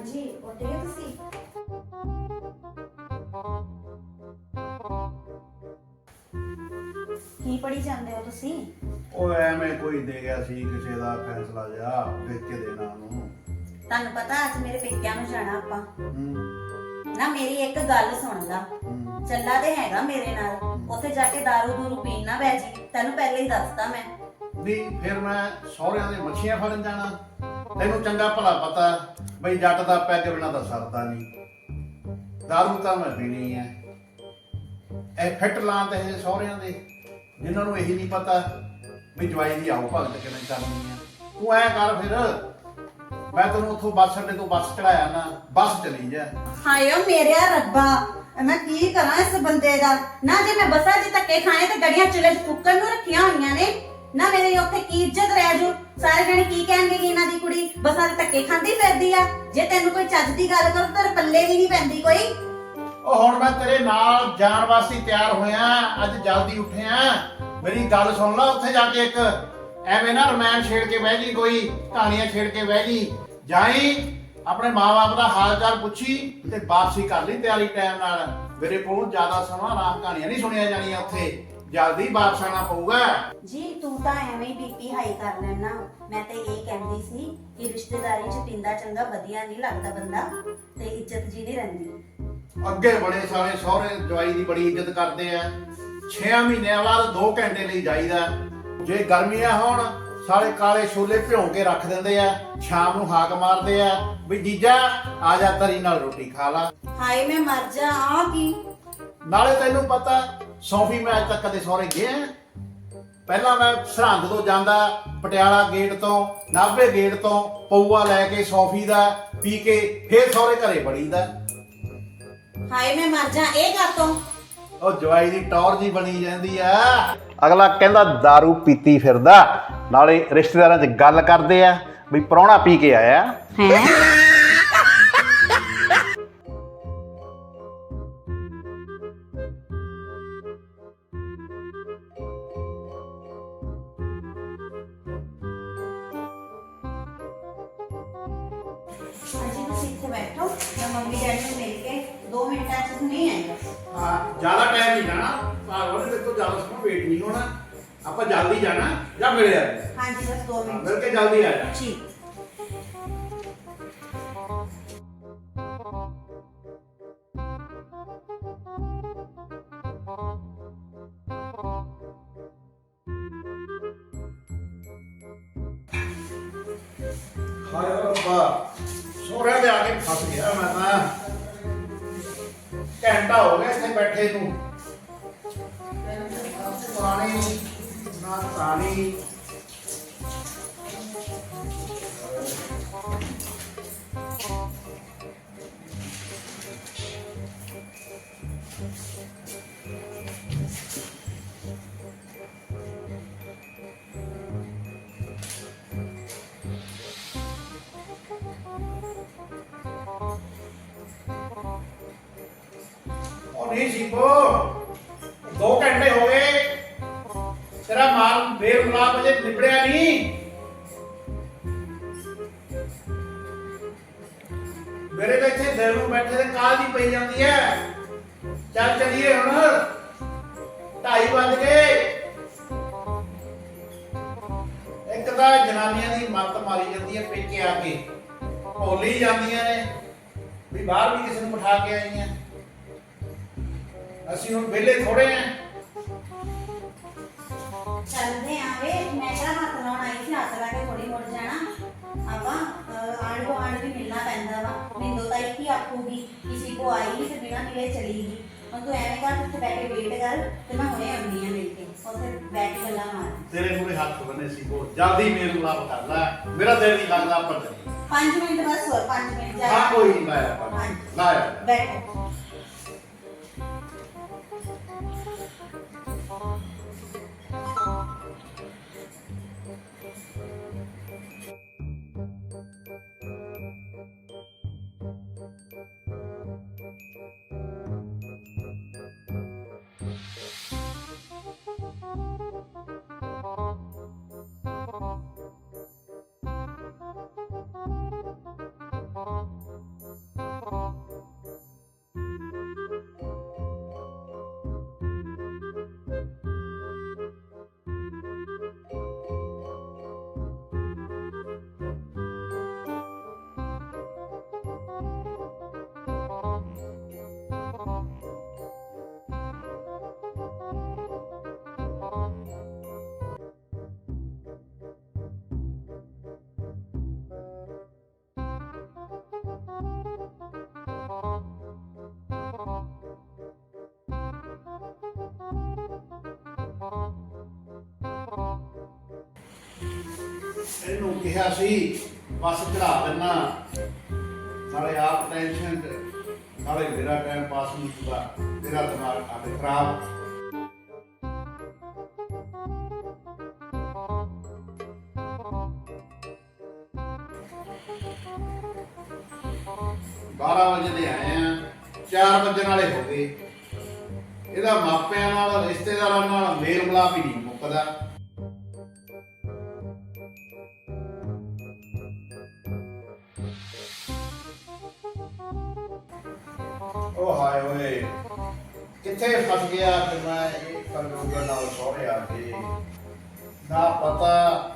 ਹਾਂਜੀ ਉੱਠ ਗਏ ਤੁਸੀਂ? ਕੀ ਪੜੀ ਜਾਂਦੇ ਹੋ ਤੁਸੀਂ? ਉਹ ਐਵੇਂ ਕੋਈ ਦੇ ਗਿਆ ਸੀ ਕਿਸੇ ਦਾ ਫੈਸਲਾ ਜਾ ਦੇਖ ਕੇ ਦੇਣਾ ਉਹਨੂੰ ਤੁਹਾਨੂੰ ਪਤਾ ਅੱਜ ਮੇਰੇ ਪੇਕਿਆਂ ਨੂੰ ਜਾਣਾ ਆਪਾਂ। ਹੂੰ, ਨਾ ਮੇਰੀ ਇੱਕ ਗੱਲ ਸੁਣ ਲਾ। ਹੂੰ। ਚੱਲਾ ਤੇ ਹੈਗਾ ਮੇਰੇ ਨਾਲ। ਉੱਥੇ ਜਾ ਕੇ ਦਾਰੂ ਦੂਰੂ ਪੀਣ ਨਾ ਬਹਿ ਜੀ। ਤੈਨੂੰ ਪਹਿਲੇ ਹੀ ਦੱਸਤਾ ਮੈਂ। ਵੀ ਫਿਰ ਮੈਂ ਸਹੁਰਿਆਂ ਦੇ ਮੱਛੀਆਂ ਫੜਨ ਜਾਣਾ। ਤੈਨੂੰ ਚੰਗਾ ਭਲਾ ਪਤਾ। ਬਈ ਜੱਟ ਦਾ ਪੈਗ ਬਿਨਾ ਤਾਂ ਸਰਦਾ ਨਹੀਂ। ਦਾਰੂ ਤਾਂ ਮੈਂ ਪੀਣੀ ਹੈ ਇਹ ਫਿੱਟ ਲਾਂ ਤੇ ਇਹ ਸਹੁਰਿਆਂ ਦੇ, ਜਿਨ੍ਹਾਂ ਨੂੰ ਇਹੀ ਨਹੀਂ ਪਤਾ ਵੀ ਜਵਾਈ ਦੀ ਆਉ ਭਗਤ ਕਿਵੇਂ ਕਰਨੀ ਹੈ ਤੂੰ ਐ ਕਰ ਫਿਰ। ਮੈਂ ਤੈਨੂੰ ਉੱਥੋਂ ਬੱਸ ਅੱਡੇ ਤੋਂ ਬੱਸ ਚੜਾਇਆ ਨਾ, ਬੱਸ ਚਲੀ ਜਾ। ਹਾਏ ਓ ਮੇਰਿਆ ਰੱਬਾ, ਮੈਂ ਕੀ ਕਰਾਂ ਇਸ ਬੰਦੇ ਦਾ? ਨਾ ਜੇ ਮੈਂ ਬਸਾਂ 'ਚ ਧੱਕੇ ਖਾਏ ਤੇ ਗੜੀਆਂ ਚੁੱਲ੍ਹੇ 'ਚ ਫੁੱਕਣ ਨੂੰ ਰੱਖੀਆਂ ਹੋਈਆਂ ਨੇ, ਨਾ ਮੇਰੀ ਉੱਥੇ ਕੀ ਇੱਜ਼ਤ ਰਹਿ ਜੂ? ਸਾਰੇ ਜਣੇ ਕੀ ਕਹਿਣਗੇ ਕਿ ਇਹਨਾਂ ਦੀ ਕੁੜੀ? ਬਸਾਂ 'ਚ ਧੱਕੇ ਖਾਂਦੀ ਫਿਰਦੀ ਆ। ਜੇ ਤੈਨੂੰ ਕੋਈ ਚੱਜ ਦੀ ਗੱਲ ਕਰੂ ਤੇਰੇ ਪੱਲੇ ਵੀ ਨਹੀਂ ਪੈਂਦੀ ਕੋਈ। ਉਹ ਹੁਣ ਮੈਂ ਤੇਰੇ ਨਾਲ ਜਾਣ ਵਾਸਤੇ ਤਿਆਰ ਹੋਇਆ, ਅੱਜ ਜਲਦੀ ਉੱਠਿਆ। ਮੇਰੀ ਗੱਲ ਸੁਣ ਲੈ ਉੱਥੇ ਜਾ ਕੇ ਇੱਕ। ਐਵੇਂ ਨਾ ਰਮਾਇਣ ਛੇੜ ਕੇ ਬਹਿ ਜੀ ਕੋਈ, ਕਹਾਣੀਆਂ ਛੇੜ ਕੇ ਬਹਿ ਜੀ। ਜਾਈ, ਆਪਣੇ ਮਾਪੇ ਦਾ ਹਾਲ ਚਾਲ ਪੁੱਛੀ ਤੇ ਵਾਪਸੀ ਕਰ ਲਈ ਤਿਆਰੀ ਟਾਈਮ ਨਾਲ। ਮੇਰੇ ਕੋਲ ਜ਼ਿਆਦਾ ਸਮਾਂ ਆਰਾਮ ਕਹਾਣੀਆਂ ਨਹੀਂ ਸੁਣੀਆਂ ਜਾਣੀਆਂ ਉੱਥੇ। ਜਲਦੀ ਵਾਪਸ ਆਣਾ ਪਊਗਾ। ਜੀ ਤੂੰ ਤਾਂ ਐਵੇਂ ਹੀ ਬੀਪੀ ਹਾਈ ਕਰ ਲੈਣਾ। ਮੈਂ ਤੇ ਇਹ ਕਹਿੰਦੀ ਸੀ ਕਿ ਰਿਸ਼ਤੇਦਾਰੀ 'ਚ ਪੀਂਦਾ ਚੰਗਾ ਵਧੀਆ ਨਹੀਂ ਲੱਗਦਾ ਬੰਦਾ ਤੇ ਇੱਜ਼ਤ ਜੀ ਨਹੀਂ ਰਹਿੰਦੀ। ਅੱਗੇ ਬੜੇ ਸਾਰੇ ਸਹੁਰੇ ਜਵਾਈ ਦੀ ਬੜੀ ਇੱਜ਼ਤ ਕਰਦੇ ਆ। 6 ਮਹੀਨਿਆਂ ਬਾਅਦ 2 ਘੰਟੇ ਲਈ ਜਾਈਦਾ। ਜੇ ਗਰਮੀਆਂ ਹੋਣ ਸਾਲੇ ਕਾਲੇ ਛੋਲੇ ਭਿਉਂ ਕੇ ਰੱਖ ਦਿੰਦੇ ਆ ਸ਼ਾਮ ਨੂੰ ਹਾਕ ਮਾਰਦੇ ਆ ਵੀ ਜੀਜਾ ਆ ਜਾ ਤਰੀ ਨਾਲ ਰੋਟੀ ਖਾ ਲਾ। ਹਾਏ ਮੈਂ ਮਰ ਜਾ ਆ ਕੀ? ਨਾਲੇ ਤੈਨੂੰ ਪਤਾ ਸੌਫੀ ਮੈਂ ਅੱਜ ਤੱਕ ਕਦੇ ਸਹੁਰੇ ਗਿਆ ਪਹਿਲਾਂ ਮੈਂ ਸਰਹੰਦ ਤੋਂ ਜਾਂਦਾ ਪਟਿਆਲਾ ਗੇਟ ਤੋਂ ਨਾਭੇ ਗੇਟ ਤੋਂ ਪਊਆ ਲੈ ਕੇ ਸੌਫੀ ਦਾ ਪੀ ਕੇ ਫੇਰ ਸਹੁਰੇ ਘਰੇ ਬੜੀਦਾ ਹਾਏ ਮੈਂ ਮਰ ਜਾ ਇਹ ਕਰ ਤੋਂ? ਉਹ ਜਵਾਈ ਦੀ ਟੌਰ ਜੀ ਬਣੀ ਜਾਂਦੀ ਆ। ਅਗਲਾ ਕਹਿੰਦਾ दारू ਪੀਤੀ ਫਿਰਦਾ। ਨਾਲੇ ਰਿਸ਼ਤੇਦਾਰਾਂ 'ਚ ਗੱਲ ਕਰਦੇ ਆ ਵੀ ਪ੍ਰਾਹੁਣਾ ਪੀ ਕੇ ਆਇਆ। ਹੈ? ਆਪਾਂ ਜਲਦੀ ਜਾਣਾ ਜਾਂ ਮਿਲ ਜਾ ਹਾਂਜੀ ਬਸ 2 ਮਿੰਟ। ਮਿਲ ਕੇ ਜਲਦੀ ਆ ਜਾ ਠੀਕ। ਹਾਏ ਰੱਬਾ ਸੋਹਰੇ ਦੇ ਆ ਕੇ ਫਸ ਗਿਆ ਮੈਂ ਤਾਂ। ਘੰਟਾ ਹੋ ਗਿਆ ਇੱਥੇ ਬੈਠੇ ਨੂੰ। ਪਾਣੀ ਨਾ ਪਾਣੀ ਉਹ ਨਹੀਂ ਸੀਪੋ ਦੋ ਘੰਟੇ ਹੋ ਗਏ ਤੇਰਾ ਮਾਲ ਬੇਰ ਮਲਾਪ ਅਜੇ ਨਿਬੜਿਆ ਨਹੀਂ। ਮੇਰੇ ਤਾਂ ਇੱਥੇ ਦਿਲ ਨੂੰ ਬੈਠੇ ਤੇ ਕਾਲ ਦੀ ਪਈ ਜਾਂਦੀ ਹੈ ਚੱਲ ਚੱਲੀਏ ਹੁਣ। ਢਾਈ ਵੱਜ ਗਏ। ਇੱਕ ਤਾਂ ਜਨਾਨੀਆਂ ਦੀ ਮੱਤ ਮਾਰੀ ਜਾਂਦੀ ਹੈ ਪੇਕੇ ਆ ਕੇ। ਭੋਲੀ ਜਾਂਦੀਆਂ ਨੇ। ਵੀ ਬਾਹਰ ਵੀ ਕਿਸੇ ਨੂੰ ਬਿਠਾ ਕੇ ਆਈਆਂ। ਅਸੀਂ ਹੁਣ ਵਿਹਲੇ ਥੋੜੇ ਆਂ ਸੀ ਹੱਥ ਲਾ ਕੇ ਥੋੜੀ ਮੁੜ ਜਾਣਾ। ਆਪਾਂ ਕੋ ਆਂਡ ਵੀ ਮਿਲਣਾ ਪੈਂਦਾ ਵਾ। ਮਿੰਦੋ ਤਾਂ ਇੱਕ ਹੀ ਆਖੂਗੀ ਕਿਸੇ ਕੋ ਆਈ ਨਹੀਂ ਤੇ ਬਿਨਾਂ ਮਿਲੇ ਚਲੀ ਗਈ ਹੁਣ ਤੂੰ ਐਵੇਂ ਕਰ ਉੱਥੇ ਬੈਠ ਕੇ ਵੇਟ ਕਰ ਤੇ ਮੈਂ ਹੁਣੇ ਆਉਂਦੀ ਆ ਮਿਲ ਕੇ। ਉੱਥੇ ਬੈਠ ਕੇ ਗੱਲਾਂ ਮਾਰ। ਤੇਰੇ ਮੂਰੇ ਹੱਥ ਬੰਨੇ ਸੀ ਕੋ ਜਲਦੀ ਮੇਲ ਮਿਲਾਪ ਕਰ ਲੈ। ਮੇਰਾ ਦਿਲ ਨਹੀਂ ਲੱਗਦਾ ਚੱਲੀਏ 5 ਮਿੰਟ ਬਸ ਹੋਰ 5 ਮਿੰਟ ਜਾ। ਹਾਂ ਕੋਈ ਨਹੀਂ ਲਾਇਆ। ਲਾਇਆ ਬੈਠੋ। ਇਹਨੂੰ ਕਿਹਾ ਸੀ, ਬਸ ਚੜਾ ਦੇਣਾ ਨਾਲੇ ਆਪ ਟੈਨਸ਼ਨ ਨਾਲੇ ਮੇਰਾ ਟਾਈਮ ਪਾਸ ਨਹੀਂ ਹੁੰਦਾ, ਮੇਰਾ ਦਿਮਾਗ ਆਪੇ ਖਰਾਬ। ਬਾਰਾਂ ਵਜੇ ਦੇ ਆਏ ਆ 4 ਵਜੇ ਨਾਲੇ ਹੋ ਗਏ। ਇਹਦਾ ਮਾਪਿਆਂ ਨਾਲ, ਰਿਸ਼ਤੇਦਾਰਾਂ ਨਾਲ ਮੇਲ ਮਿਲਾਪ ਹੀ ਨਹੀਂ ਮੁੱਕਦਾ। ਹਾਏ ਓਏ। ਕਿੱਥੇ ਫਸ ਗਿਆ ਕਿ ਮੈਂ ਇਹ ਕੰਗੂਗਾ ਨਾਲ ਸਹੁਰੇ ਆ ਕੇ। ਨਾ ਪਤਾ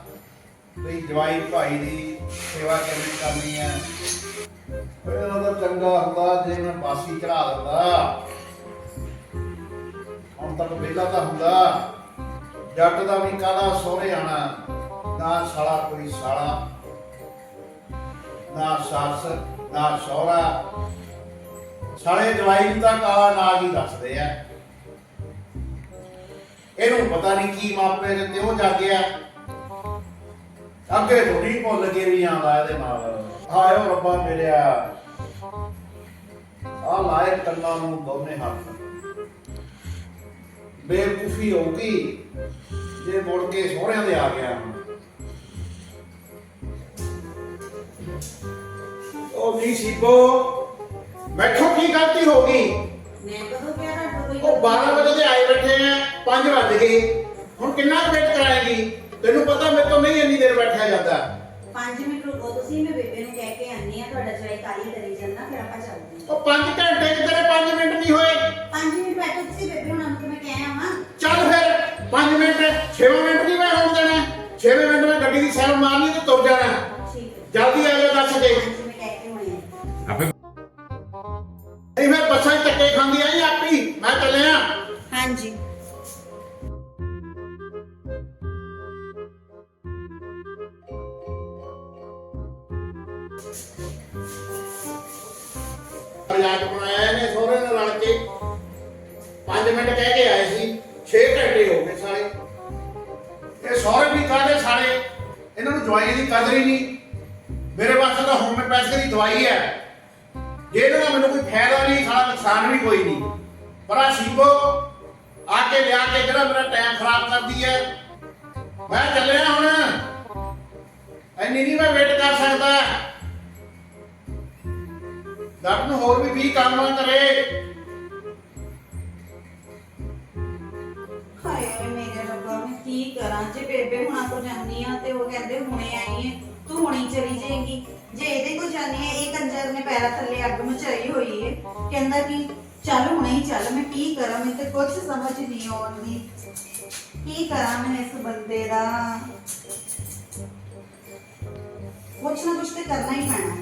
ਵੀ ਜਵਾਈ ਭਾਈ ਦੀ ਸੇਵਾ ਕਿਵੇਂ ਕਰਨੀ ਹੈ ਇਹਨਾਂ ਦਾ ਚੰਗਾ ਹੁੰਦਾ, ਜੇ ਮੈਂ ਬਾਸੀ ਚੜਾ ਦਿੰਦਾ। ਹੁਣ ਤੱਕ ਵਿਹਲਾ ਤਾਂ ਹੁੰਦਾ। ਜੱਟ ਦਾ ਵੀ ਕਾਹਦਾ ਸੋਹਰੇ ਆਣਾ। ਨਾ ਸਾਲਾ ਕੋਈ ਸਾਲਾ, ਨਾ ਸੱਸ, ਨਾ ਸਹੁਰਾ। ਸਾਲੇ ਜਵਾਈ ਨੂੰ ਤਾਂ ਕਾਲਾ ਨਾਗ ਹੀ ਦੱਸਦੇ ਆ। ਇਹਨੂੰ ਪਤਾ ਨਹੀਂ ਕੀ ਮਾਪੇ ਦਿੱਤੇ ਉਹ ਜਾਗਿਆ। ਅੱਗੇ ਥੋੜੀ ਭੁੱਲ ਕੇ ਵੀ ਆਉਂਦਾ ਇਹਦੇ ਨਾਲ। ਹਾਏ ਰੱਬਾ ਮੇਰਿਆ ਆ। ਲਾਇਕ ਕੰਨਾਂ ਨੂੰ ਦੋਨੇ ਹੱਥ। ਬੇਵਕੂਫੀ ਹੋਊਗੀ ਜੇ ਮੁੜ ਕੇ ਸਹੁਰਿਆਂ ਦੇ ਆ ਗਿਆ। ਉਹ ਨਹੀਂ ਸੀਬੋ ਮੈਥੋਂ ਕੀ ਗਲਤੀ ਹੋ ਗਈ? ਮੈਂ ਕਦੋਂ ਕਿਹਾ ਕੋਈ ਉਹ 12 ਵਜੇ ਦੇ ਆਏ ਬੈਠੇ ਆ 5 ਵੱਜ ਗਏ। ਹੁਣ ਕਿੰਨਾ ਵੇਟ ਕਰਾਏਗੀ? ਤੈਨੂੰ ਪਤਾ ਮੇਰੇ ਤੋਂ ਨਹੀਂ ਇੰਨੀ ਦੇਰ ਬੈਠਿਆ ਜਾਂਦਾ। 5 ਮਿੰਟ ਰੁਕੋ ਤੁਸੀਂ ਮੈਂ ਬੇਬੇ ਨੂੰ ਕਹਿ ਕੇ ਆਨੀ ਆ ਤੁਹਾਡਾ ਚੜਾਈ ਕਾਲੀ ਕਰੀ ਜਾਂਦਾ ਫਿਰ ਆਪਾਂ ਚੱਲਦੇ ਉਹ 5 ਘੰਟੇ ਚ ਤੇਰੇ 5 ਮਿੰਟ ਨਹੀਂ ਹੋਏ। ਹਾਂ 5 ਮਿੰਟ ਬੈਠੋ ਤੁਸੀਂ ਬੇਬੇ ਹੁਣਾਂ ਨੂੰ ਤਾਂ ਮੈਂ ਕਹਿ ਆਵਾਂ? ਚੱਲ ਫਿਰ 5 ਮਿੰਟ 6 ਮਿੰਟ ਨਹੀਂ ਮੈਂ ਹੋਣ ਦੇਣਾ। 6 ਮਿੰਟ ਮੈਂ ਗੱਡੀ ਦੀ ਸੈਰ ਮਾਰਨੀ ਤੇ ਤੁਰ ਜਾਣਾ। ਠੀਕ ਹੈ। ਜਲਦੀ ਆ ਜਾ ਦੱਸ ਦੇ ਆਪੇ ਨਹੀਂ ਫਿਰ ਬੱਸਾਂ 'ਚ ਧੱਕੇ ਖਾਂਦੀ ਆਈ ਆਪੀ? ਮੈਂ ਚੱਲਿਆ ਹਾਂਜੀ। ਮਜ਼ਾਕ ਬਣਾਇਆ ਇਹਨੇ ਸਹੁਰੇ ਨਾਲ ਰਲ ਕੇ। 5 ਮਿੰਟ ਕਹਿ ਕੇ ਆਏ ਸੀ। 6 ਘੰਟੇ ਹੋ ਗਏ ਸਾਲੇ। ਇਹ ਸਹੁਰੇ ਵੀ ਕਾਹਦੇ ਸਾਲੇ? ਇਹਨਾਂ ਨੂੰ ਦਵਾਈ ਦੀ ਕਦਰ ਹੀ ਨਹੀਂ। ਮੇਰੇ ਵਾਸਤੇ ਤਾਂ ਹੋਮਿਓਪੈਥੀ ਦੀ ਦਵਾਈ ਹੈ। ਜੇ ਇਹਨਾਂ ਦਾ ਮੈਨੂੰ ਕੋਈ ਫਾਇਦਾ ਨਹੀਂ, ਸਾਲਾ ਨੁਕਸਾਨ ਵੀ ਕੋਈ ਨਹੀਂ। ਪਰ ਆ ਸ਼ੀਬੋ ਆ ਕੇ ਲਿਆ ਕੇ ਜਿਹੜਾ ਮੇਰਾ ਟਾਈਮ ਖਰਾਬ ਕਰਦੀ ਹੈ। ਮੈਂ ਚੱਲਿਆ ਹੁਣ। ਐਨੀ ਨਹੀਂ ਮੈਂ ਵੇਟ ਕਰ ਸਕਦਾ। ਡਾਕਟਰ ਨੂੰ ਹੋਰ ਵੀ 20 ਕੰਮ ਨਾ ਕਰੇ। ਹਾਏ ਮੇਰੇ ਰੱਬਾ, ਮੈਂ ਕੀ ਕਰਾਂ? ਜੇ ਬੇਬੇ ਹੁਣਾਂ ਕੋ ਜਾਂਦੀ ਆ ਤੇ ਉਹ ਕਹਿੰਦੇ ਹੁਣੇ ਆਈ ਹੈ। ਤੂੰ ਹੁਣੀ ਚਲੀ ਜਾਏਗੀ। ਜੇ ਇਹਦੇ ਕੋ ਜਾਣੀ ਹੈ, ਇਹ ਕੰਜਰ ਨੇ ਪੈਰਾਂ ਥੱਲੇ ਅੱਗ ਮਚਾਈ ਹੋਈ ਹੈ। ਕਹਿੰਦਾ ਕਿ, ਚੱਲ ਹੁਣੇ ਹੀ ਚੱਲ, ਮੈਂ ਕੀ ਕਰਾਂ? ਮੈਨੂੰ ਤੇ ਕੁਝ ਸਮਝ ਨਹੀਂ ਆਉਂਦੀ। ਕੀ ਕਰਾਂ ਮੈਂ ਇਸ ਬੰਦੇ ਦਾ? ਕੁਛ ਨਾ ਕੁਛ ਤੇ ਕਰਨਾ ਹੀ ਪੈਣਾ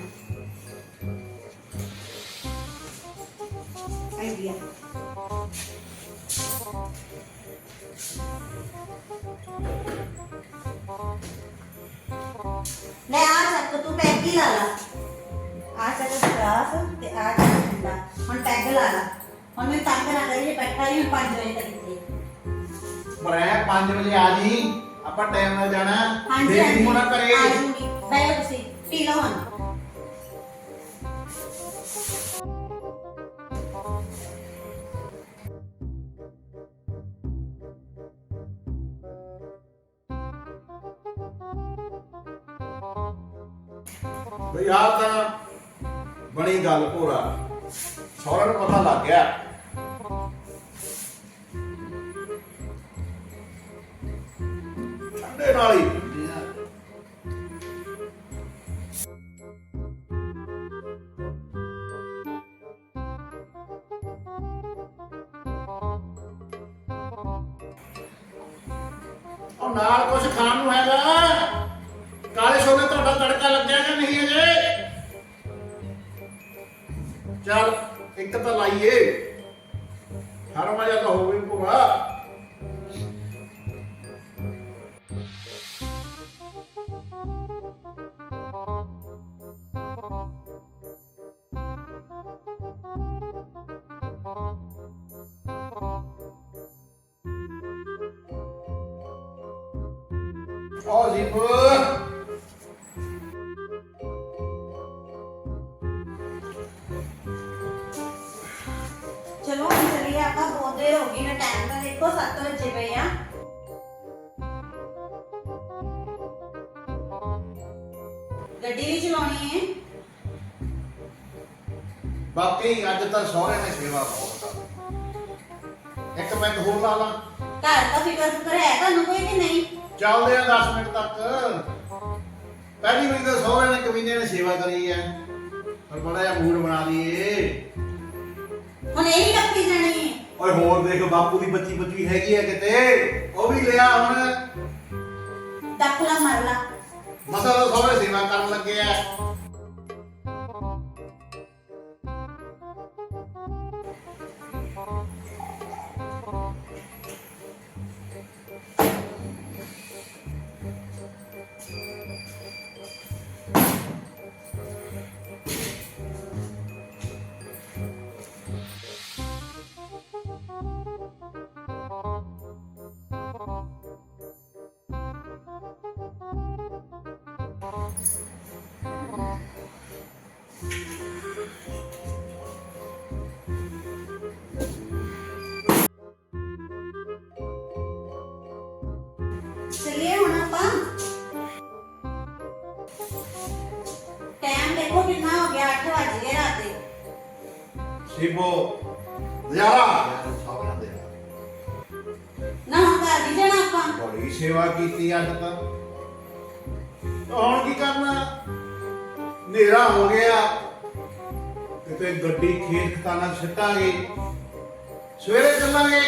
ਆਈਡੀਆ। ਲੈ ਆ ਚੱਕ ਤੂੰ ਪੈਗ ਹੀ ਲਾ ਲਾ ਆ ਚੱਕ ਗਲਾਸ ਤੇ ਆ ਚੱਕ ਠੰਡਾ ਹੁਣ ਪੈਗ ਲਾ ਲਾ ਹੁਣ ਮੈਂ ਤੰਗ ਨਾ ਕਰੀਏ ਬੈਠਾ ਹੀ 5 ਵਜੇ ਬਈ ਆ ਤਾਂ ਬਣੀ ਗੱਲ ਭੋਰਾ। ਸੌਰਾ ਨੂੰ ਪਤਾ ਲੱਗ ਗਿਆ। ਠੰਡੇ ਨਾਲ ਹੀ। ਚੱਲ ਇੱਕ ਤਾਂ ਲਾਈਏ। ਹਰ ਮਜਾ ਤਾਂ ਹੋਵੇ ਭੂਆ। ਉਹ ਜੀ ਇੱਕੋ ਸੱਤ ਵਜੇ ਪਏ ਆ। ਗੱਡੀ ਵੀ ਚਲਾਉਣੀ ਹੈ। ਬਾਕੀ ਅੱਜ ਤਾਂ ਸਹੁਰੇ ਨੇ ਸੇਵਾ ਬਹੁਤ ਇੱਕ ਮਿੰਟ ਹੋਰ ਲਾ ਲਾ। ਘਰ ਦਾ ਫਿਕਰ ਫਿਕਰ ਹੈ ਤੁਹਾਨੂੰ ਕੋਈ ਕਿ ਨਹੀਂ? ਚੱਲਦੇ ਆ 10 ਮਿੰਟ ਤੱਕ। ਪਹਿਲੀ ਵਾਰੀ ਤਾਂ ਸਹੁਰੇ ਨੇ ਕਮੀਨੇ ਨੇ ਸੇਵਾ ਕਰੀ ਹੈ। ਪਰ ਬੜਾ ਜਿਹਾ ਮੂਡ ਬਣਾ ਲਈਏ। ਹੁਣ ਇਹ ਹੀ ਰੱਖੀ ਜਾਣੀ ਹੈ ਓਏ ਹੋਰ ਦੇਖ ਬਾਪੂ ਦੀ ਬੱਚੀ ਬੱਚੀ ਹੈਗੀ ਆ ਕਿਤੇ। ਉਹ ਵੀ ਲਿਆ ਹੁਣ। ਦਖਲਾ ਮਰ ਲਾ। ਮਸਾ ਸਹੁਰੇ ਸੇਵਾ ਕਰਨ ਸਿਬੋ ਨਜ਼ਾਰਾ। ਦੇ ਨਾ ਘਰ ਜਾਣਾ ਆਪਾਂ। ਬੜੀ ਸੇਵਾ ਕੀਤੀ ਅੱਜ ਤਾਂ। ਤਾਂ ਹੁਣ ਕੀ ਕਰਨਾ? ਹਨੇਰਾ ਹੋ ਗਿਆ। ਕਿਤੇ ਗੱਡੀ ਖੇਤ ਖਤਾਨਾ ਛੱਟਾਂਗੇ ਸਵੇਰੇ ਚੱਲਾਂਗੇ।